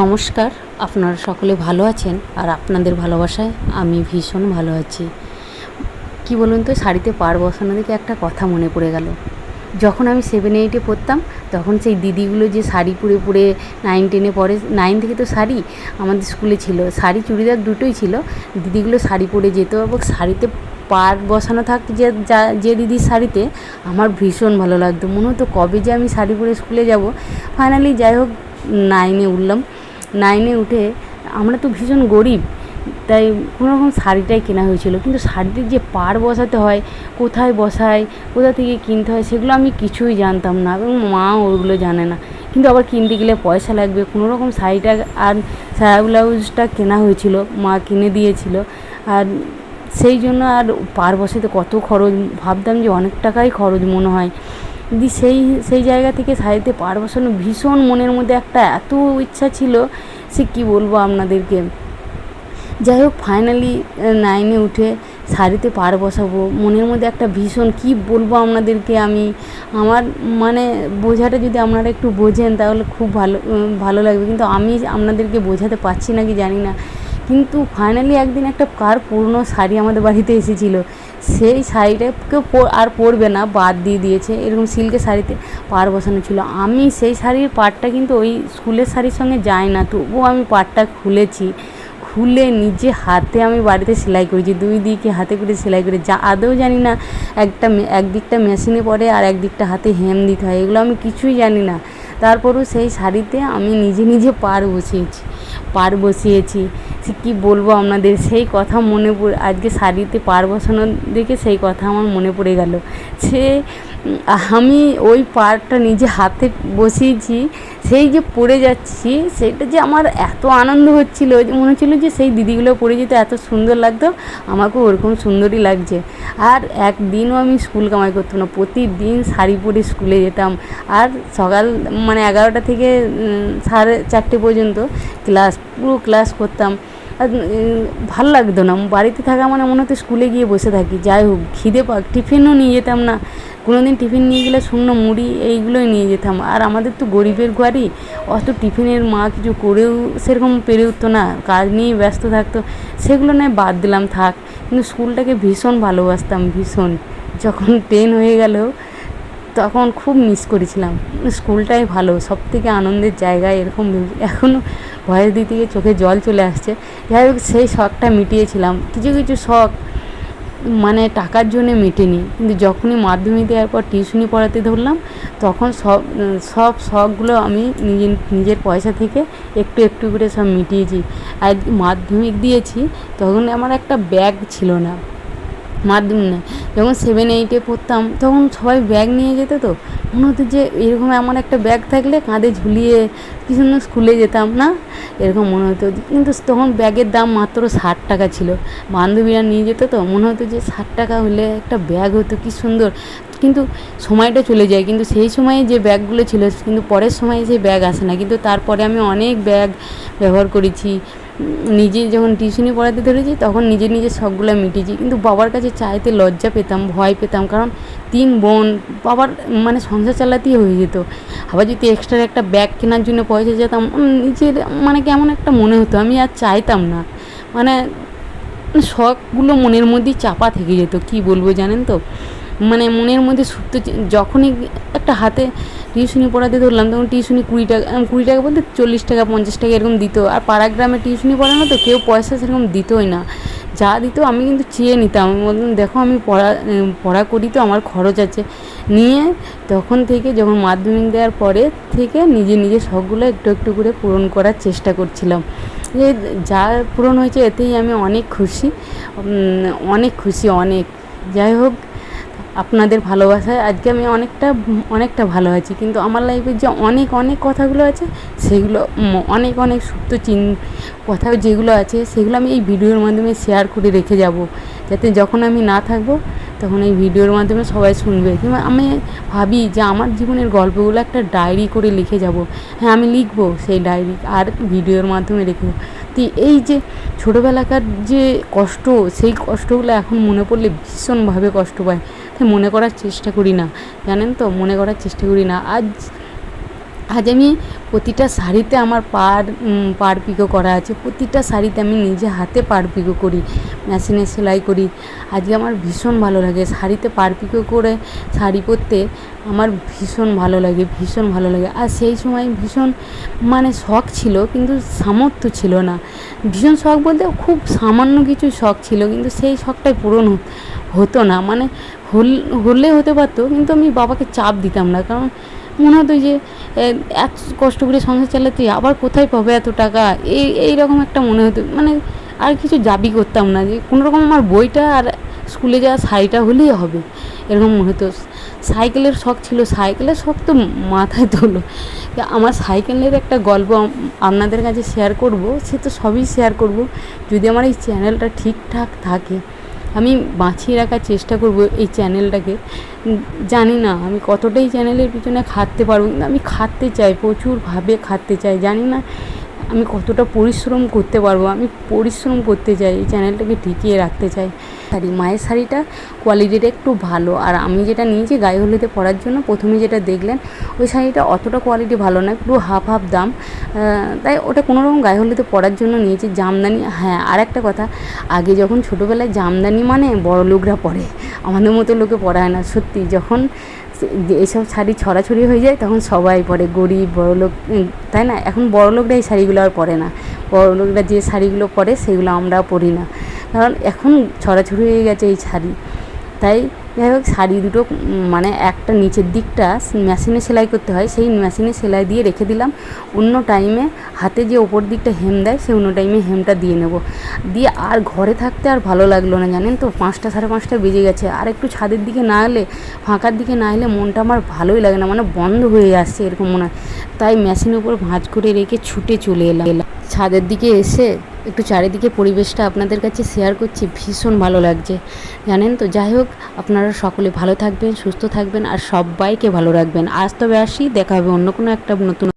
নমস্কার, আপনারা সকলে ভালো আছেন আর আপনাদের ভালোবাসায় আমি ভীষণ ভালো আছি। কি বলুন তো, শাড়িতে পার বসানো দেখে একটা কথা মনে পড়ে গেল। যখন আমি সেভেন এইটে পড়তাম, তখন সেই দিদিগুলো যে শাড়ি পরে পরে নাইন টেনে পরে নাইন থেকে তো শাড়ি আমাদের স্কুলে ছিল, শাড়ি চুড়িদার দুটোই ছিল। দিদিগুলো শাড়ি পরে যেত এবং শাড়িতে পার বসানো থাকতো যে, যা, যে দিদির শাড়িতে, আমার ভীষণ ভালো লাগতো। মনে হতো কবে যে আমি শাড়ি পরে স্কুলে যাব। ফাইনালি যাই হোক নাইনে উঠলাম। নাইনে উঠে আমরা তো ভীষণ গরিব, তাই কোনো রকম শাড়িটাই কেনা হয়েছিল। কিন্তু শাড়িটির যে পাড় বসাতে হয়, কোথায় বসায় কোথা থেকে কিনতে হয়, সেগুলো আমি কিছুই জানতাম না এবং মা ওগুলো জানে না। কিন্তু আবার কিনতে গেলে পয়সা লাগবে, কোনো রকম শাড়িটা আর সায়া ব্লাউজটা কেনা হয়েছিল, মা কিনে দিয়েছিল। আর সেই জন্য আর পার বসাতে কত খরচ, ভাবতাম যে অনেক টাকাই খরচ মনে হয়। দি সেই সেই জায়গা থেকে শাড়িতে পার বসানো ভীষণ মনের মধ্যে একটা এত ইচ্ছা ছিল সে কি বলব আপনাদেরকে? যাই হোক ফাইনালি নাইনে উঠে শাড়িতে পার বসাবো। মনের মধ্যে একটা ভীষণ কি বলব আপনাদেরকে আমি? আমার মানে বোঝাটা যদি আপনারা একটু বোঝেন তাহলে খুব ভালো ভালো লাগবে। কিন্তু আমি আপনাদেরকে বোঝাতে পারছি না কি জানি না। কিন্তু ফাইনালি একদিন একটা কার পুরনো শাড়ি আমাদের বাড়িতে এসেছিল। সেই শাড়িটাকে আর পরবে না, বাদ দিয়ে দিয়েছে। এরকম সিল্কের শাড়িতে পাড় বসানো ছিল। আমি সেই শাড়ির পাড়টা কিন্তু ওই স্কুলের শাড়ির সঙ্গে যায় না। তবুও আমি পাড়টা খুলেছি। খুলে নিজে হাতে আমি বাড়িতে সেলাই করেছি। দুই দিকে হাতে করে সেলাই করে যা আদৌ জানি না একটা একদিকটা মেশিনে পরে আর একদিকটা হাতে হেম দিতে হয়। এগুলো আমি কিছুই জানি না। তারপরও সেই শাড়িতে আমি নিজে নিজে পার বসিয়েছি পার বসিয়েছি। সে কী বলব আপনাদের? সেই কথা মনে পড়ে, আজকে শাড়িতে পার বসানো দেখে সেই কথা আমার মনে পড়ে গেল। সে আমি ওই পারটা নিজে হাতে বসিয়েছি, সেই যে পড়ে যাচ্ছি, সেটা যে আমার এত আনন্দ হচ্ছিল যে মনে হচ্ছিল যে সেই দিদিগুলো পড়ে যেতে এত সুন্দর লাগতো, আমাকেও ওরকম সুন্দরই লাগছে। আর একদিনও আমি স্কুল কামাই করতাম না, প্রতিদিন শাড়ি পরে স্কুলে যেতাম। আর সকাল মানে এগারোটা থেকে সাড়ে চারটে পর্যন্ত ক্লাস, পুরো ক্লাস করতাম। ভালো লাগতো না। বাড়িতে থাকা মানে মনে হতো স্কুলে গিয়ে বসে থাকি। যাই হোক, খিদে পাক টিফিনও নিয়ে যেতাম না। কোনো দিন টিফিন নিয়ে গেলে শুকনো মুড়ি এইগুলোই নিয়ে যেতাম। আর আমাদের তো গরিবের ঘরই। অত টিফিনের মা কিছু করেও সেরকম পেরে উঠতো না। কাজ নিয়ে ব্যস্ত থাকতো। সেগুলো নয়, বাদ দিলাম, থাক। কিন্তু স্কুলটাকে ভীষণ ভালোবাসতাম, ভীষণ। যখন টেন হয়ে গেল তখন খুব মিস করেছিলাম। স্কুলটাই ভালো সব থেকে আনন্দের জায়গায় এরকম এখনও ভয়েস দিতে গিয়ে চোখে জল চলে আসছে। যাই হোক, সেই শখটা মিটিয়েছিলাম। কিছু কিছু শখ মানে টাকার জন্যে মেটেনি। কিন্তু যখনই মাধ্যমিক দেওয়ার পর টিউশনি পড়াতে ধরলাম, তখন সব সব শখগুলো আমি নিজের নিজের পয়সা থেকে একটু একটু করে সব মিটিয়েছি। আর মাধ্যমিক দিয়েছি, তখন আমার একটা ব্যাগ ছিল না। মাধ্যমিক না যখন সেভেন এইটে পড়তাম, তখন সবাই ব্যাগ নিয়ে যেত তো। মনে হতো যে এরকম এমন একটা ব্যাগ থাকলে কাঁধে ঝুলিয়ে কি সুন্দর স্কুলে যেতাম, না? এরকম মনে হতো। কিন্তু তখন ব্যাগের দাম মাত্র ষাট টাকা ছিল। বান্ধবীরা নিয়ে যেত তো, মনে হতো যে ষাট টাকা হলে একটা ব্যাগ হতো, কি সুন্দর। কিন্তু সময়টা চলে যায়। কিন্তু সেই সময়ে যে ব্যাগগুলো ছিল, কিন্তু পরের সময়ে সেই ব্যাগ আসে না। কিন্তু তারপরে আমি অনেক ব্যাগ ব্যবহার করেছি। নিজে যখন টিউশনি পড়াতে ধরেছি, তখন নিজে নিজে শখগুলো মিটিয়েছি কিন্তু বাবার কাছে চাইতে লজ্জা পেতাম, ভয় পেতাম, কারণ তিন বোন, বাবার মানে সংসার চালাতেই হয়ে যেত। আবার যদি এক্সট্রা একটা ব্যাগ কেনার জন্য পয়সা যেতাম নিজের মানে কেমন একটা মনে হতো, আমি আর চাইতাম না। মানে শখগুলো মনের মধ্যেই চাপা থেকে যেত, কি বলব জানেন তো? মানে মনের মধ্যে সুপ্ত যখনই একটা হাতে টিউশনি পড়াতে ধরলাম, তখন টিউশনি কুড়ি টাকা কুড়ি টাকা বলতে চল্লিশ টাকা, পঞ্চাশ টাকা এরকম দিত। আর পাড়া গ্রামে টিউশনি পড়ানো তো কেউ পয়সা সেরকম দিতই না। যা দিত আমি কিন্তু চেয়ে নিতাম। বলতাম, দেখো, আমি পড়া পড়া করি তো, আমার খরচ আছে। নিয়ে তখন থেকে যখন মাধ্যমিক দেওয়ার পরে থেকে নিজে নিজের শখগুলো একটু একটু করে পূরণ করার চেষ্টা করছিলাম। যে যা পূরণ হয়েছে, এতেই আমি অনেক খুশি। অনেক খুশি, অনেক। যাই হোক আপনাদের ভালোবাসায় আজকে আমি অনেকটা অনেকটা ভালো আছি। কিন্তু আমার লাইফের যে অনেক অনেক কথাগুলো আছে, সেগুলো অনেক অনেক সুপ্ত চিন কথা যেগুলো আছে, সেগুলো আমি এই ভিডিওর মাধ্যমে শেয়ার করে রেখে যাব। যাতে যখন আমি না থাকব, তখন এই ভিডিওর মাধ্যমে সবাই শুনবে। কিংবা আমি ভাবি যে আমার জীবনের গল্পগুলো একটা ডায়েরি করে লিখে যাব। হ্যাঁ আমি লিখব সেই ডায়েরি আর ভিডিওর মাধ্যমে রেখে তো এই যে ছোটোবেলাকার যে কষ্ট, সেই কষ্টগুলো এখন মনে পড়লে ভীষণভাবে কষ্ট পায়। তাই মনে করার চেষ্টা করি না। জানেন তো? মনে করার চেষ্টা করি না। আজ আজ আমি প্রতিটা শাড়িতে আমার পার পার পিকো করা আছে। প্রতিটা শাড়িতে আমি নিজে হাতে পার পিকো করি, মেশিনে সেলাই করি। আজকে আমার ভীষণ ভালো লাগে শাড়িতে পার পিকো করে শাড়ি পরতে আমার ভীষণ ভালো লাগে, ভীষণ ভালো লাগে। আর সেই সময় ভীষণ মানে শখ ছিল কিন্তু সামর্থ্য ছিল না। ভীষণ শখ বলতে খুব সামান্য কিছু শখ ছিল কিন্তু সেই শখটাই পূরণ হতো না। মানে হল, হলে হতে পারতো কিন্তু আমি বাবাকে চাপ দিতাম না। কারণ মনে হতো যে এত কষ্ট করে সংসার চালাতে আবার কোথায় পাবে এত টাকা? এই এইরকম একটা মনে হতো। মানে আর কিছু দাবি করতাম না যে, কোনো রকম আমার বইটা আর স্কুলে যাওয়া শাড়িটা হলেই হবে, এরকম মনে হতো। সাইকেলের শখ ছিল, সাইকেলের শখ তো মাথায় তোলো। আমার সাইকেলের একটা গল্প আপনাদের কাছে শেয়ার করব, সে তো সবই শেয়ার করব। যদি আমার এই চ্যানেলটা ঠিকঠাক থাকে আমি বাঁচিয়ে রাখার চেষ্টা করব এই চ্যানেলটাকে। জানি না আমি কতটাই চ্যানেলের পিছনে খাটতে পারব। কিন্তু আমি খাটতে চাই, প্রচুরভাবে খাটতে চাই, জানি না। আমি কতটা পরিশ্রম করতে পারব? আমি পরিশ্রম করতে চাই, এই চ্যানেলটাকে টিকিয়ে রাখতে চাই। শাড়ি, মায়ের শাড়িটা কোয়ালিটিটা একটু ভালো। আর আমি যেটা নিয়েছি গায়ে হলুদে পরার জন্য প্রথমে যেটা দেখলেন, ওই শাড়িটা অতটা কোয়ালিটি ভালো নয় পুরো হাফ হাফ দাম। তাই ওটা কোনো রকম গায়ে হলুদে পরার জন্য নিয়েছি, জামদানি। হ্যাঁ আর একটা কথা, আগে যখন ছোটোবেলায় জামদানি মানে বড় লোকরা পরে। আমাদের মতো লোকে পরায় না। সত্যি, যখন এসব শাড়ি ছড়াছড়ি হয়ে যায়, তখন সবাই পরে, গরিব, বড়লোক তাই না? এখন বড়লোকরা এই শাড়িগুলো আর পরে না। বড়লোকরা যে শাড়িগুলো পরে, সেগুলো আমরা পরি না। কারণ এখন ছড়াছড়ি হয়ে গেছে এই শাড়ি। তাই যাই হোক, শাড়ি দুটো মানে একটা নিচের দিকটা মেশিনে সেলাই করতে হয়। সেই মেশিনে সেলাই দিয়ে রেখে দিলাম। অন্য টাইমে হাতে যে ওপর দিকটা হেম দেয়, সেই অন্য টাইমে হেমটা দিয়ে নেব। দিয়ে আর ঘরে থাকতে আর ভালো লাগল না, জানেন তো? পাঁচটা, সাড়ে পাঁচটা বেজে গেছে। আর একটু ছাদের দিকে না এলে, ফাঁকার দিকে না এলে মনটা আমার ভালোই লাগে না মানে বন্ধ হয়ে আসছে এরকম মনে হয়। তাই মেশিনের উপর ভাঁজ করে রেখে ছুটে চলে এলাম। ছাদের দিকে এসে একটু চারিদিকে পরিবেশটা আপনাদের কাছে শেয়ার করছি, ভীষণ ভালো লাগছে। জানেন তো, যাই হোক, আপনারা সকলে ভালো থাকবেন, সুস্থ থাকবেন, আর সবাইকে ভালো রাখবেন। আজ তবে আসি, দেখা হবে অন্য কোনো একটা নতুন